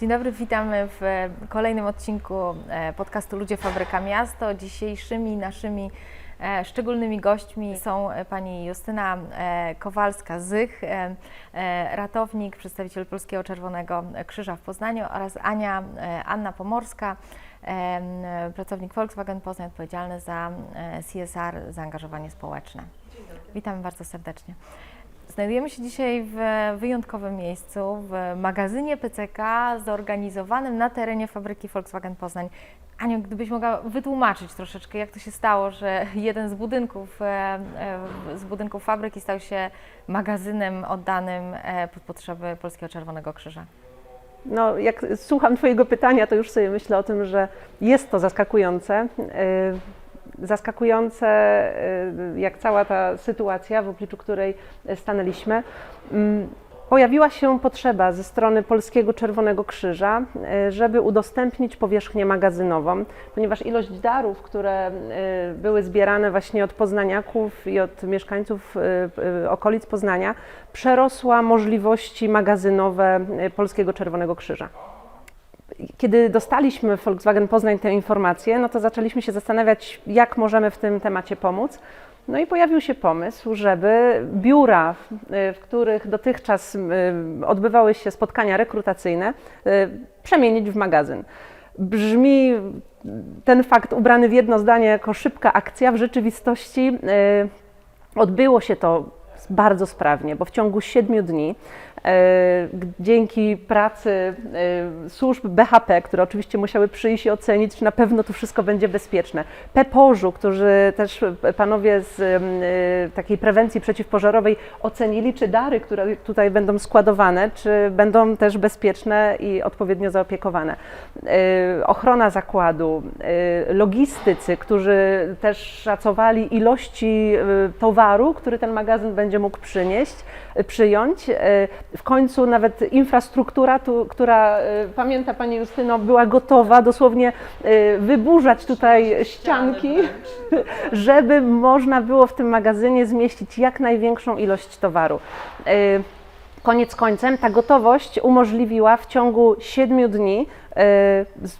Dzień dobry, witamy w e, kolejnym odcinku e, podcastu Ludzie Fabryka Miasto. Dzisiejszymi naszymi e, szczególnymi gośćmi są pani Justyna Kowalska-Zych, ratownik, przedstawiciel Polskiego Czerwonego Krzyża w Poznaniu oraz Ania Anna Pomorska, pracownik Volkswagen Poznań odpowiedzialny za CSR, zaangażowanie społeczne. Witamy bardzo serdecznie. Znajdujemy się dzisiaj w wyjątkowym miejscu, w magazynie PCK zorganizowanym na terenie fabryki Volkswagen Poznań. Aniu, gdybyś mogła wytłumaczyć troszeczkę, jak to się stało, że jeden z budynków, e, e, z budynków fabryki stał się magazynem oddanym e, pod potrzeby Polskiego Czerwonego Krzyża. No, jak słucham Twojego pytania, to już sobie myślę o tym, że jest to zaskakujące. Zaskakujące, y, jak cała ta sytuacja, w obliczu której stanęliśmy. Mm, Pojawiła się potrzeba ze strony Polskiego Czerwonego Krzyża, y, żeby udostępnić powierzchnię magazynową, ponieważ ilość darów, które y, były zbierane właśnie od poznaniaków i od mieszkańców okolic Poznania, przerosła możliwości magazynowe Polskiego Czerwonego Krzyża. Kiedy dostaliśmy Volkswagen Poznań tę informację, no to zaczęliśmy się zastanawiać, jak możemy w tym temacie pomóc. No i pojawił się pomysł, żeby biura, w- w których dotychczas y, odbywały się spotkania rekrutacyjne, y, przemienić w magazyn. Brzmi ten fakt ubrany w jedno zdanie jako szybka akcja, w rzeczywistości y, odbyło się to bardzo sprawnie, bo w ciągu siedmiu dni e, dzięki pracy e, służb BHP, które oczywiście musiały przyjść i ocenić, czy na pewno to wszystko będzie bezpieczne, PEPOR-u, którzy też e, panowie z takiej prewencji przeciwpożarowej ocenili, czy dary, które tutaj będą składowane, czy będą też bezpieczne i odpowiednio zaopiekowane. Ochrona zakładu, logistycy, którzy też szacowali ilości towaru, który ten magazyn będzie mógł przynieść, e, przyjąć. E, W końcu nawet infrastruktura, tu, która, e, pamięta Pani Justyno, była gotowa dosłownie wyburzać tutaj ścianki, żeby można było w tym magazynie zmieścić jak największą ilość towaru. Koniec końcem ta gotowość umożliwiła w ciągu siedmiu dni z-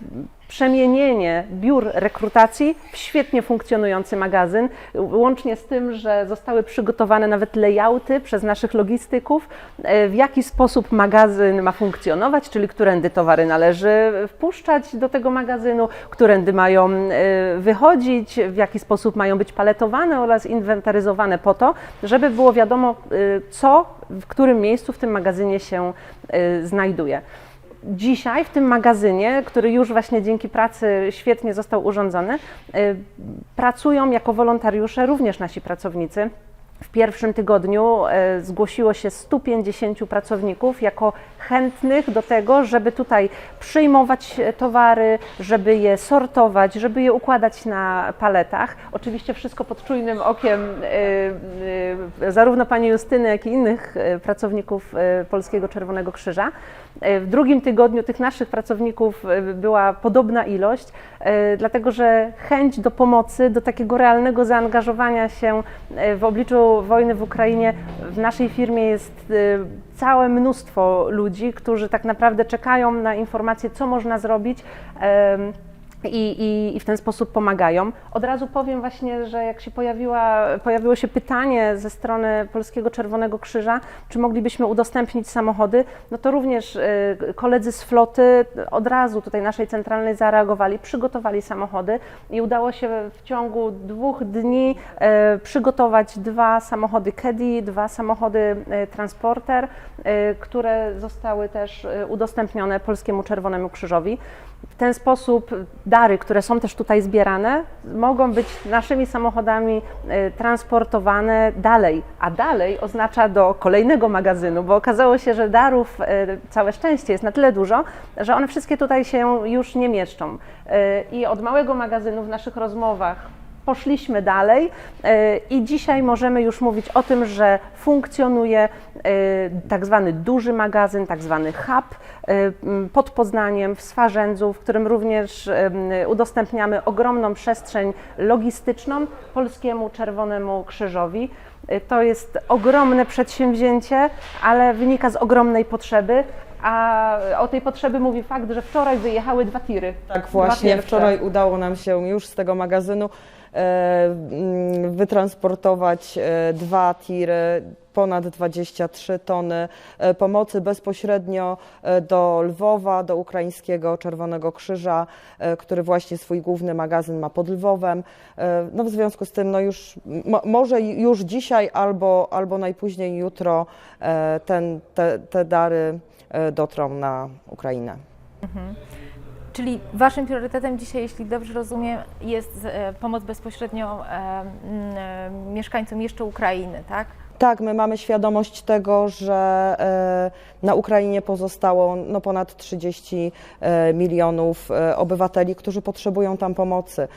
przemienienie biur rekrutacji w świetnie funkcjonujący magazyn, łącznie z tym, że zostały przygotowane nawet layouty przez naszych logistyków, e, w jaki sposób magazyn ma funkcjonować, czyli którędy towary należy wpuszczać do tego magazynu, którędy mają e, wychodzić, w jaki sposób mają być paletowane oraz inwentaryzowane po to, żeby było wiadomo, e, co w którym miejscu w tym magazynie się znajduje. Dzisiaj w tym magazynie, który już właśnie dzięki pracy świetnie został urządzony, y, pracują jako wolontariusze również nasi pracownicy. W pierwszym tygodniu e, zgłosiło się 150 pracowników jako chętnych do tego, żeby tutaj przyjmować towary, żeby je sortować, żeby je układać na paletach. Oczywiście wszystko pod czujnym okiem e, zarówno pani Justyny, jak i innych pracowników Polskiego Czerwonego Krzyża. E, W drugim tygodniu tych naszych pracowników e, była podobna ilość, e, dlatego że chęć do pomocy, do takiego realnego zaangażowania się w obliczu wojny w Ukrainie w naszej firmie jest całe mnóstwo ludzi, którzy tak naprawdę czekają na informacje, co można zrobić. I, i, i w ten sposób pomagają. Od razu powiem właśnie, że jak się pojawiła, pojawiło się pytanie ze strony Polskiego Czerwonego Krzyża, czy moglibyśmy udostępnić samochody, no to również y, koledzy z floty od razu tutaj naszej centralnej zareagowali, przygotowali samochody i udało się w ciągu dwóch dni e, przygotować dwa samochody Caddy, dwa samochody e, Transporter, które zostały też udostępnione Polskiemu Czerwonemu Krzyżowi. W ten sposób dary, które są też tutaj zbierane, mogą być naszymi samochodami e, transportowane dalej, a dalej oznacza do kolejnego magazynu, bo okazało się, że darów e, całe szczęście jest na tyle dużo, że one wszystkie tutaj się już nie mieszczą. E, I od małego magazynu w naszych rozmowach poszliśmy dalej e, i dzisiaj możemy już mówić o tym, że funkcjonuje e, tak zwany duży magazyn, tak zwany hub e, pod Poznaniem w Swarzędzu, w którym również udostępniamy ogromną przestrzeń logistyczną Polskiemu Czerwonemu Krzyżowi. To jest ogromne przedsięwzięcie, ale wynika z ogromnej potrzeby, A o tej potrzeby mówi fakt, że wczoraj wyjechały dwa tiry. Tak właśnie, wczoraj udało nam się już z tego magazynu e, mm, wytransportować e, dwa tiry, ponad 23 tony e, pomocy bezpośrednio do Lwowa, do ukraińskiego Czerwonego Krzyża, który właśnie swój główny magazyn ma pod Lwowem. No w związku z tym, no już mo, może już dzisiaj albo, albo najpóźniej jutro ten, te, te dary dotrą na Ukrainę. Czyli Waszym priorytetem dzisiaj, jeśli dobrze rozumiem, jest e, pomoc bezpośrednio e, e, mieszkańcom jeszcze Ukrainy, tak? Tak, my mamy świadomość tego, że e, na Ukrainie pozostało no, ponad 30 e, milionów e, obywateli, którzy potrzebują tam pomocy,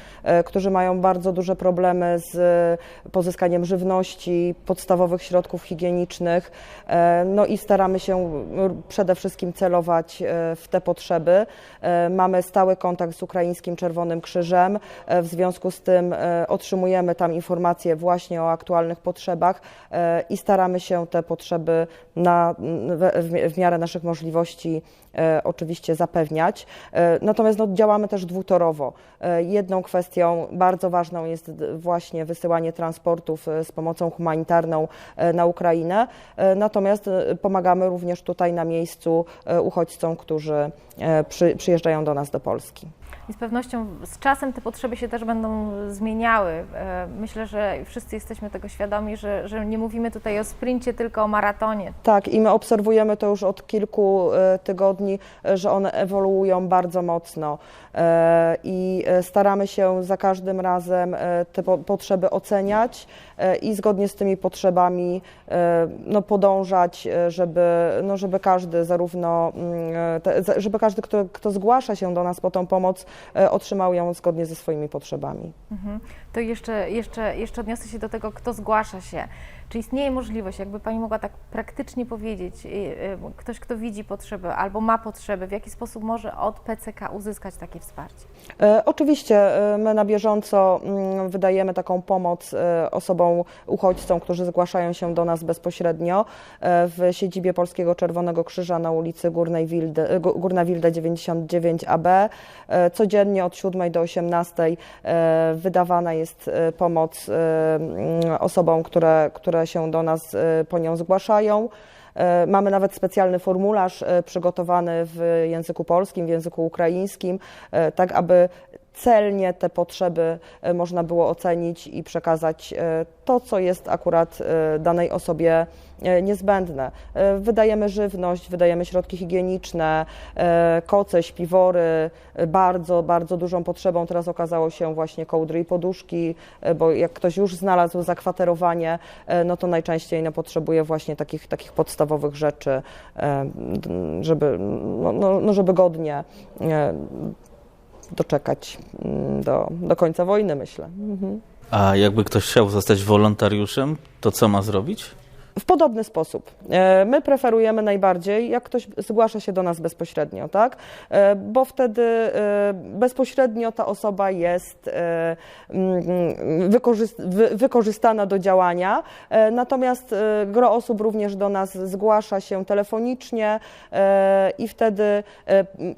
którzy mają bardzo duże problemy z pozyskaniem żywności, podstawowych środków higienicznych. No i staramy się przede wszystkim celować w te potrzeby. Mamy stały kontakt z ukraińskim Czerwonym Krzyżem. W związku z tym otrzymujemy tam informacje właśnie o aktualnych potrzebach i staramy się te potrzeby na, w, w- miarę naszych możliwości e, oczywiście zapewniać. E, Natomiast no, działamy też dwutorowo. E, Jedną kwestią bardzo ważną jest właśnie wysyłanie transportów z pomocą humanitarną na Ukrainę. Natomiast pomagamy również tutaj na miejscu uchodźcom, którzy przy, przyjeżdżają do nas do Polski. I z pewnością z czasem te potrzeby się też będą zmieniały. E, Myślę, że wszyscy jesteśmy tego świadomi, że, że nie mówimy tutaj o sprincie, tylko o maratonie. Tak, i my obserwujemy to już od kilku e, tygodni, że one ewoluują bardzo mocno e, i staramy się za każdym razem te po- potrzeby oceniać i zgodnie z tymi potrzebami no, podążać, żeby, no, żeby każdy zarówno, mm, żeby każdy, kto, kto zgłasza się do nas po tą pomoc, e, otrzymał ją zgodnie ze swoimi potrzebami. Mhm. To jeszcze, jeszcze, jeszcze odniosę się do tego, kto zgłasza się. Czy istnieje możliwość, jakby Pani mogła tak praktycznie powiedzieć, y, y, ktoś, kto widzi potrzeby albo ma potrzeby, w jaki sposób może od PCK uzyskać takie wsparcie? E, Oczywiście e, my na bieżąco mm, wydajemy taką pomoc e, osobom, uchodźcom, którzy zgłaszają się do nas bezpośrednio w siedzibie Polskiego Czerwonego Krzyża na ulicy Górnej Wildy, e, Gó- Górna Wilda 99AB. E, Codziennie od 7 do 18 e, wydawana jest pomoc osobom, które, które się do nas e, po nią zgłaszają. E, Mamy nawet specjalny formularz e, przygotowany w języku polskim, w języku ukraińskim, tak aby celnie te potrzeby e, można było ocenić i przekazać e, to, co jest akurat e, danej osobie niezbędne. Wydajemy żywność, wydajemy środki higieniczne, koce, śpiwory. Bardzo, bardzo dużą potrzebą teraz okazało się właśnie kołdry i poduszki, bo jak ktoś już znalazł zakwaterowanie, no to najczęściej no, potrzebuje właśnie takich, takich podstawowych rzeczy, żeby, no, no, no, żeby godnie doczekać mm, do, do końca wojny, myślę. Mhm. A jakby ktoś chciał zostać wolontariuszem, to co ma zrobić? W podobny sposób. E, My preferujemy najbardziej, jak ktoś zgłasza się do nas bezpośrednio, tak? E, Bo wtedy e, bezpośrednio ta osoba jest mm, wykorzyst- wy- wykorzystana do działania. Natomiast gro osób również do nas zgłasza się telefonicznie i wtedy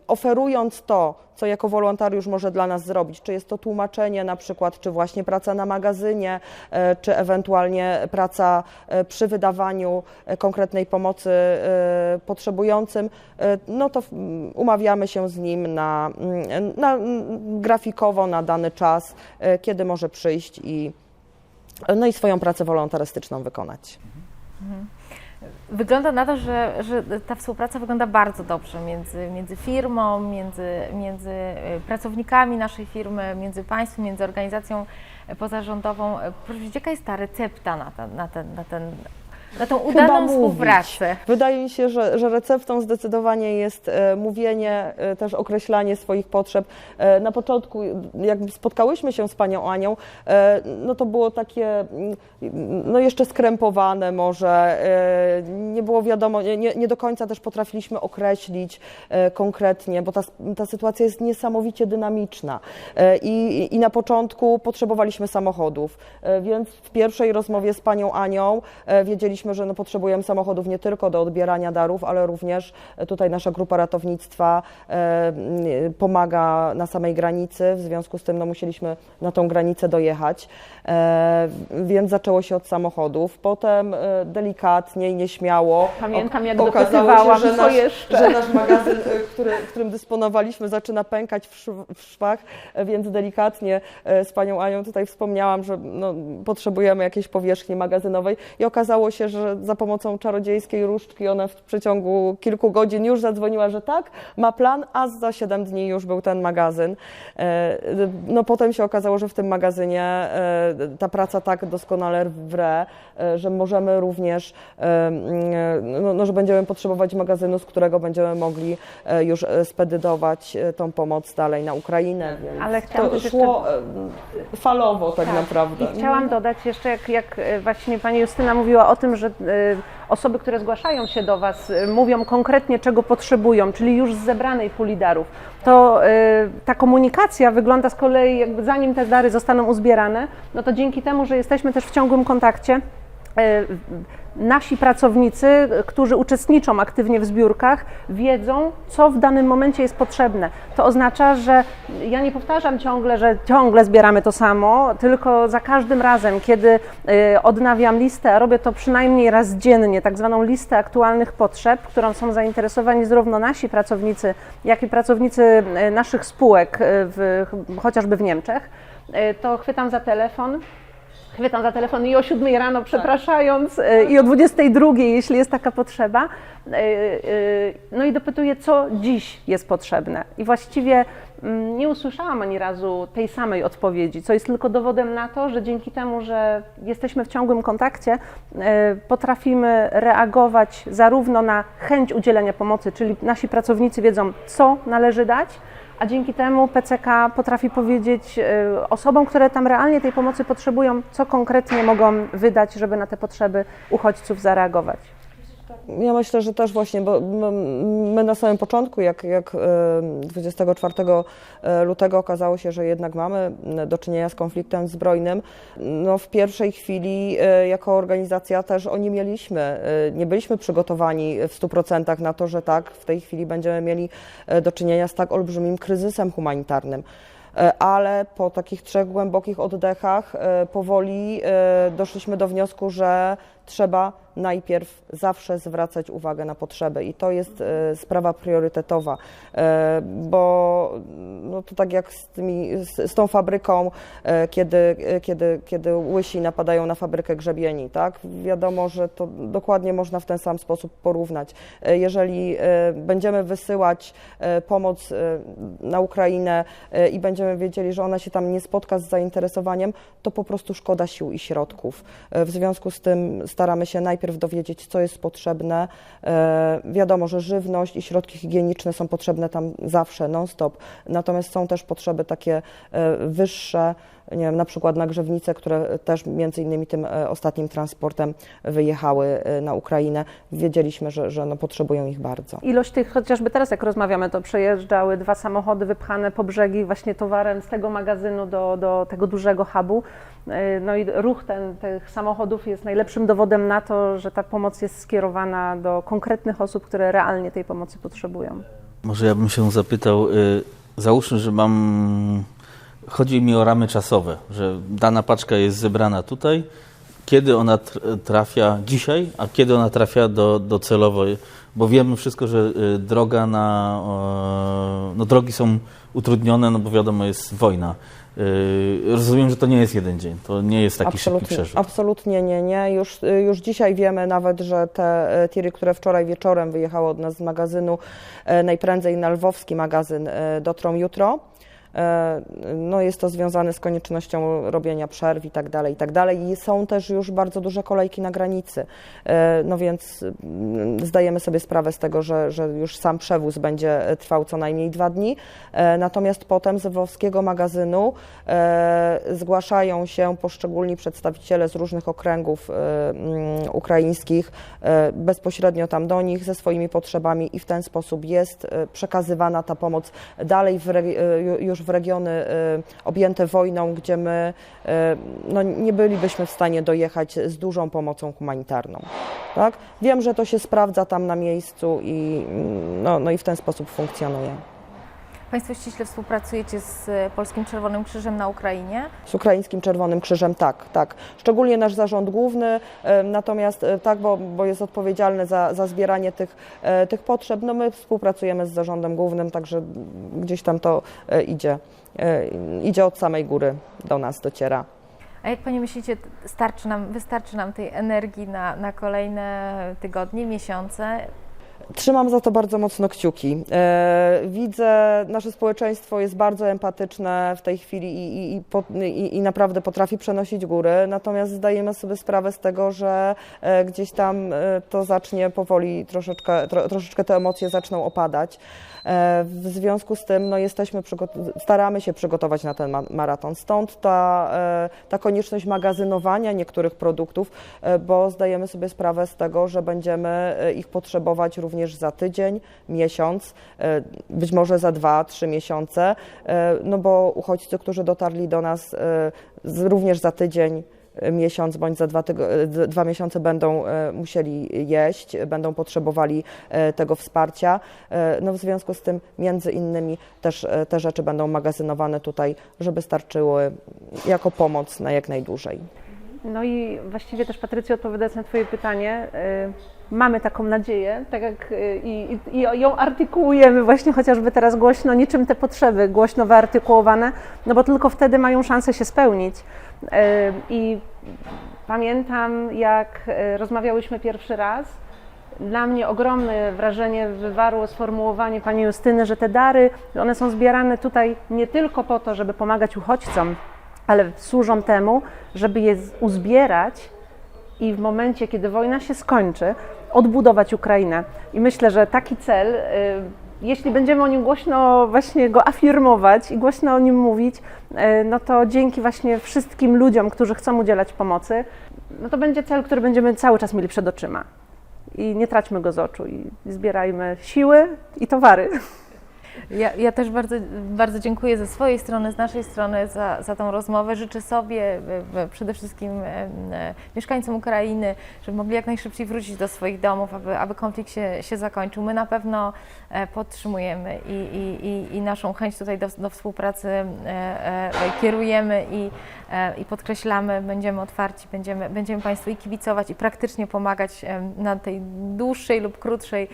oferując to, co jako wolontariusz może dla nas zrobić, czy jest to tłumaczenie na przykład, czy właśnie praca na magazynie, e, czy ewentualnie praca e, przy wydawaniu e, konkretnej pomocy potrzebującym, no to mm, umawiamy się z nim na, mm, na, mm, grafikowo na dany czas, kiedy może przyjść i, no i swoją pracę wolontarystyczną wykonać. Wygląda na to, że, że ta współpraca wygląda bardzo dobrze między, między firmą, między, między y, pracownikami naszej firmy, między państwem, między organizacją pozarządową. Proszę jaka jest ta recepta na ten, na ten, na ten na tą udaną współpracę? Wydaje mi się, że, że receptą zdecydowanie jest e, mówienie, e, też określanie swoich potrzeb. E, Na początku, jak spotkałyśmy się z panią Anią, e, no to było takie, mm, no jeszcze skrępowane może, e, nie było wiadomo, nie, nie nie do końca też potrafiliśmy określić e, konkretnie, bo ta, ta sytuacja jest niesamowicie dynamiczna. E, I, I na początku potrzebowaliśmy samochodów, e, więc w pierwszej rozmowie z panią Anią e, wiedzieliśmy, powiedzieliśmy, że no, potrzebujemy samochodów nie tylko do odbierania darów, ale również e, tutaj nasza grupa ratownictwa e, m, pomaga na samej granicy, w związku z tym no, musieliśmy na tą granicę dojechać, e, więc zaczęło się od samochodów, potem e, delikatnie i nieśmiało Pamiętam, jak okazało się, że nasz, że nasz magazyn, e, który, którym dysponowaliśmy, zaczyna pękać w, szw- w szwach, e, więc delikatnie e, z panią Anią tutaj wspomniałam, że no, potrzebujemy jakiejś powierzchni magazynowej. I okazało się, że za pomocą czarodziejskiej różdżki ona w przeciągu kilku godzin już zadzwoniła, że tak, ma plan, a za 7 dni już był ten magazyn. E, No potem się okazało, że w tym magazynie e, ta praca tak doskonale wre, e, że możemy również, no, no, że będziemy potrzebować magazynu, z którego będziemy mogli już spedydować tą pomoc dalej na Ukrainę, więc Ale to szło e, falowo tak, Tak. naprawdę. I chciałam dodać jeszcze, jak, jak właśnie pani Justyna mówiła o tym, że e, osoby, które zgłaszają się do Was, e, mówią konkretnie, czego potrzebują, czyli już z zebranej puli darów, to e, ta komunikacja wygląda z kolei, jakby zanim te dary zostaną uzbierane, no to dzięki temu, że jesteśmy też w ciągłym kontakcie, nasi pracownicy, którzy uczestniczą aktywnie w zbiórkach, wiedzą, co w danym momencie jest potrzebne. To oznacza, że ja nie powtarzam ciągle, że ciągle zbieramy to samo, tylko za każdym razem, kiedy y, odnawiam listę, a robię to przynajmniej raz dziennie, tak zwaną listę aktualnych potrzeb, którą są zainteresowani zarówno nasi pracownicy, jak i pracownicy y, naszych spółek, w, chociażby w Niemczech, to chwytam za telefon, chwytam za telefon i o 7 rano, przepraszając, e, i o 22, jeśli jest taka potrzeba. E, e, No i dopytuję, co dziś jest potrzebne. I właściwie mm, nie usłyszałam ani razu tej samej odpowiedzi, co jest tylko dowodem na to, że dzięki temu, że jesteśmy w ciągłym kontakcie, potrafimy reagować zarówno na chęć udzielenia pomocy, czyli nasi pracownicy wiedzą, co należy dać, a dzięki temu PCK potrafi powiedzieć y, osobom, które tam realnie tej pomocy potrzebują, co konkretnie mogą wydać, żeby na te potrzeby uchodźców zareagować. Ja myślę, że też właśnie, bo my- na samym początku, jak, jak e, 24 lutego okazało się, że jednak mamy do czynienia z konfliktem zbrojnym, no w pierwszej chwili e, jako organizacja też o nie mieliśmy. E, Nie byliśmy przygotowani w 100% na to, że tak, w tej chwili będziemy mieli e, do czynienia z tak olbrzymim kryzysem humanitarnym. E, ale po takich trzech głębokich oddechach e, powoli e, doszliśmy do wniosku, że trzeba najpierw zawsze zwracać uwagę na potrzeby i to jest e, sprawa priorytetowa, e, bo no to tak jak z, tymi, z, tą fabryką, e, kiedy, kiedy, kiedy łysi napadają na fabrykę grzebieni, tak? Wiadomo, że to dokładnie można w ten sam sposób porównać. Jeżeli będziemy wysyłać pomoc na Ukrainę i będziemy wiedzieli, że ona się tam nie spotka z zainteresowaniem, to po prostu szkoda sił i środków. W związku z tym staramy się najpierw dowiedzieć, co jest potrzebne. E, Wiadomo, że żywność i środki higieniczne są potrzebne tam zawsze, non-stop. Natomiast są też potrzeby takie e, wyższe, nie wiem, na przykład nagrzewnice, które też między innymi tym e, ostatnim transportem wyjechały e, na Ukrainę. Wiedzieliśmy, że, że no, potrzebują ich bardzo. Ilość tych, chociażby teraz jak rozmawiamy, to przejeżdżały dwa samochody wypchane po brzegi właśnie towarem z tego magazynu do, do tego dużego hubu. E, No i ruch ten, tych samochodów jest najlepszym dowodem na to, że ta pomoc jest skierowana do konkretnych osób, które realnie tej pomocy potrzebują. Może ja bym się zapytał, załóżmy, że mam, chodzi mi o ramy czasowe, że dana paczka jest zebrana tutaj, kiedy ona tr- trafia dzisiaj, a kiedy ona trafia do, docelowo, bo wiemy wszystko, że y, droga na, no drogi są utrudnione, no bo wiadomo, jest wojna. Y, Rozumiem, że to nie jest jeden dzień, to nie jest taki szybki przerzut. Absolutnie nie, nie. Już, już dzisiaj wiemy nawet, że te tiry, które wczoraj wieczorem wyjechały od nas z magazynu, najprędzej na lwowski magazyn dotrą jutro. E, No jest to związane z koniecznością robienia przerw i tak dalej, i tak dalej. I są też już bardzo duże kolejki na granicy. E, No więc mm, zdajemy sobie sprawę z tego, że, że już sam przewóz będzie trwał co najmniej dwa dni. E, Natomiast potem z lwowskiego magazynu zgłaszają się poszczególni przedstawiciele z różnych okręgów mm, ukraińskich bezpośrednio tam do nich ze swoimi potrzebami i w ten sposób jest przekazywana ta pomoc dalej w, już w regiony e, objęte wojną, gdzie my e, no, nie bylibyśmy w stanie dojechać z dużą pomocą humanitarną. Tak? Wiem, że to się sprawdza tam na miejscu i, mm, no, no i w ten sposób funkcjonuje. Państwo ściśle współpracujecie z e, Polskim Czerwonym Krzyżem na Ukrainie. Z Ukraińskim Czerwonym Krzyżem tak, tak. Szczególnie nasz zarząd główny, natomiast e, tak, bo, bo jest odpowiedzialny za, za zbieranie tych, e, tych potrzeb. No my współpracujemy z zarządem głównym, także gdzieś tam to idzie. Idzie od samej góry do nas, dociera. A jak Panie myślicie, nam, wystarczy nam tej energii na, na kolejne tygodnie, miesiące? Trzymam za to bardzo mocno kciuki. E, Widzę, nasze społeczeństwo jest bardzo empatyczne w tej chwili i, i, i, i, naprawdę potrafi przenosić góry, natomiast zdajemy sobie sprawę z tego, że e, gdzieś tam e, to zacznie powoli troszeczkę, tro, troszeczkę te emocje zaczną opadać. W związku z tym no, jesteśmy staramy się przygotować na ten ma- maraton. Stąd ta, ta konieczność magazynowania niektórych produktów, bo zdajemy sobie sprawę z tego, że będziemy ich potrzebować również za tydzień, miesiąc, e, być może za dwa, trzy miesiące, e, no bo uchodźcy, którzy dotarli do nas e, również za tydzień, miesiąc bądź za dwa, dwa miesiące będą musieli jeść, będą potrzebowali tego wsparcia. No w związku z tym między innymi też te rzeczy będą magazynowane tutaj, żeby starczyły jako pomoc na jak najdłużej. No i właściwie też Patrycja odpowiadając na Twoje pytanie, y, mamy taką nadzieję, tak jak y, i, ją artykułujemy właśnie chociażby teraz głośno, niczym te potrzeby głośno wyartykułowane, no bo tylko wtedy mają szansę się spełnić. Y, I pamiętam, jak y, rozmawiałyśmy pierwszy raz, dla mnie ogromne wrażenie wywarło sformułowanie pani Justyny, że te dary, one są zbierane tutaj nie tylko po to, żeby pomagać uchodźcom, ale służą temu, żeby je uzbierać i w momencie, kiedy wojna się skończy, odbudować Ukrainę. I myślę, że taki cel, y, jeśli będziemy o nim głośno właśnie go afirmować i głośno o nim mówić, y, no to dzięki właśnie wszystkim ludziom, którzy chcą udzielać pomocy, no to będzie cel, który będziemy cały czas mieli przed oczyma. I nie traćmy go z oczu i zbierajmy siły i towary. Ja, ja też bardzo, bardzo dziękuję ze swojej strony, z naszej strony za, za tą rozmowę. Życzę sobie, e, przede wszystkim e, e, mieszkańcom Ukrainy, żeby mogli jak najszybciej wrócić do swoich domów, aby, aby konflikt się, się zakończył. My na pewno podtrzymujemy i, i, i, i naszą chęć tutaj do, do współpracy kierujemy i, i podkreślamy. Będziemy otwarci, będziemy, będziemy Państwu i kibicować, i praktycznie pomagać na tej dłuższej lub krótszej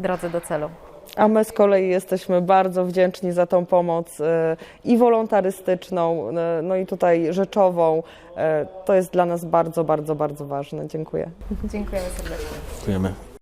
drodze do celu. A my z kolei jesteśmy bardzo wdzięczni za tą pomoc e, i wolontarystyczną, e, no i tutaj rzeczową. E, To jest dla nas bardzo, bardzo, bardzo ważne. Dziękuję. Dziękujemy serdecznie. Dziękujemy.